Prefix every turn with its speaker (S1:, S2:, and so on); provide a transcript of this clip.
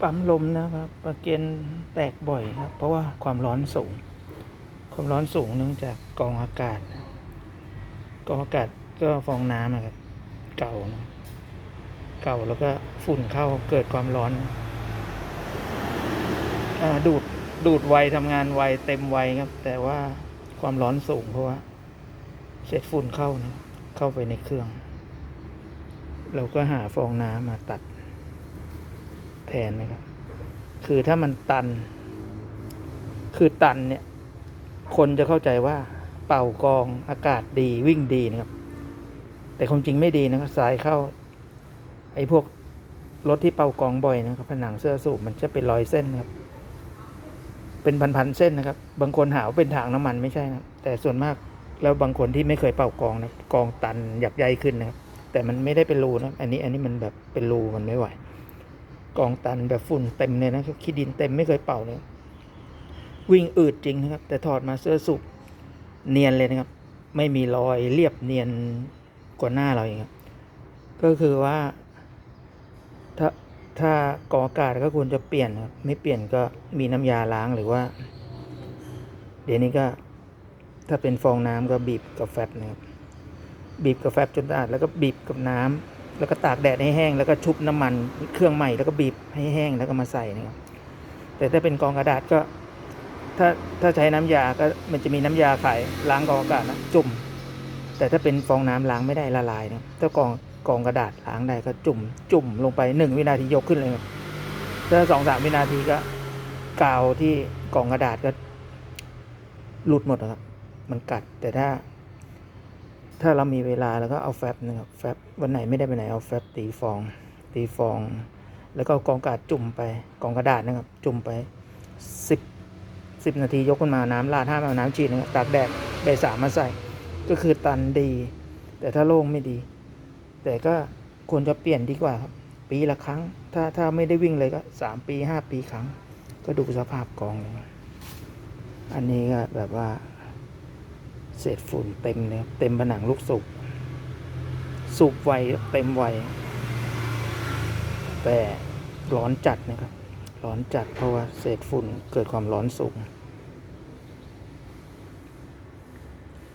S1: ปั๊มลมนะครับประเกนแตกบ่อยครับ เพราะว่าความร้อนสูง ความร้อนสูงเนื่องจากกองอากาศ กองอากาศก็ฟองน้ำนะครับ เก่านะเก่าแล้วก็ฝุ่นเข้าเกิดความร้อนอดูดดูดไวทำงานไวเต็มไวครับ แต่ว่าความร้อนสูงเพราะว่าเศษฝุ่นเข้านะเข้าไปในเครื่อง เราก็หาฟองน้ำมาตัด แทนนะครับ คือถ้ามันตัน คือตันเนี่ย คนจะเข้าใจว่าเป่ากองอากาศดีวิ่งดีนะครับ แต่ความจริงไม่ดีนะครับสายเข้า ไอ้พวกรถที่เป่ากองบ่อยนะครับ ผนังเสื้อสูบมันจะเป็นรอยเส้นครับ เป็นพันๆเส้นนะครับ บางคนหาว่าเป็นถังน้ำมันไม่ใช่นะครับแต่ส่วนมากแล้วบางคนที่ไม่เคยเป่ากองนะกองตันหยักใยขึ้นนะครับ แต่มันไม่ได้เป็นรูนะอันนี้อันนี้มันแบบเป็นรูมันไม่ไหว กองตันแบบฝุ่นเต็มเลยนะครับขี้ดินเต็มไม่เคยเป่าเลย วิ่งอืดจริงนะครับ แต่ถอดมาเสื้อสูบเนียนเลยนะครับ ไม่มีรอยเรียบเนียนกว่าหน้าเราเองครับก็คือว่า ถ้าถ้ากออากาศก็ควรจะเปลี่ยนครับ ไม่เปลี่ยนก็มีน้ำยาล้างหรือว่า เดี๋ยวนี้ก็ถ้าเป็นฟองน้ำก็บีบกับแฟบนะครับบีบกับแฟบจนสะอาดแล้วก็บีบกับน้ำ แล้วก็ตากแดดให้แห้ง แล้วก็ชุบน้ำมันเครื่องใหม่แล้วก็บีบให้แห้งแล้วก็มาใส่นะครับแต่ถ้าเป็นกองกระดาษก็ ถ้าถ้าใช้น้ำยาก็มันจะมีน้ำยาขายล้างกองอากาศนะจุ่ม แต่ถ้าเป็นฟองน้ำล้างไม่ได้ละลายนะถ้ากองกองกระดาษล้างได้ก็จุ่ม จุ่มลงไปหนึ่งวินาทียกขึ้นเลยครับถ้าสองสามวินาทีก็กาวที่กองกระดาษก็หลุดหมดนะครับ มันกัดแต่ถ้า ถ้าเรามีเวลาแล้วก็เอาแฟบนะครับแฟบวันไหนไม่ได้ไปไหนเอาแฟบตีฟอง ตีฟอง แล้วก็กองกระดาษจุ่มไปกองกระดาษนะครับ จุ่มไปสิบสิบนาทียกขึ้นมาน้ำราดห้ามเอาน้ำฉีดนะครับตากแดดใบสามมาใส่ ก็คือตันดี แต่ถ้าโล่งไม่ดี แต่ก็ควรจะเปลี่ยนดีกว่าครับ ปีละครั้ง ถ้าถ้าไม่ได้วิ่งเลยก็สามปีห้าปีครั้ง ก็ดูสภาพกองเลยอันนี้ก็แบบว่า เศษฝุ่นเต็มเลยครับเต็มผนังลูกสูบสูบไวเต็มไวแต่ร้อนจัดนะครับ ร้อนจัดเพราะว่าเศษฝุ่นเกิดความร้อนสูง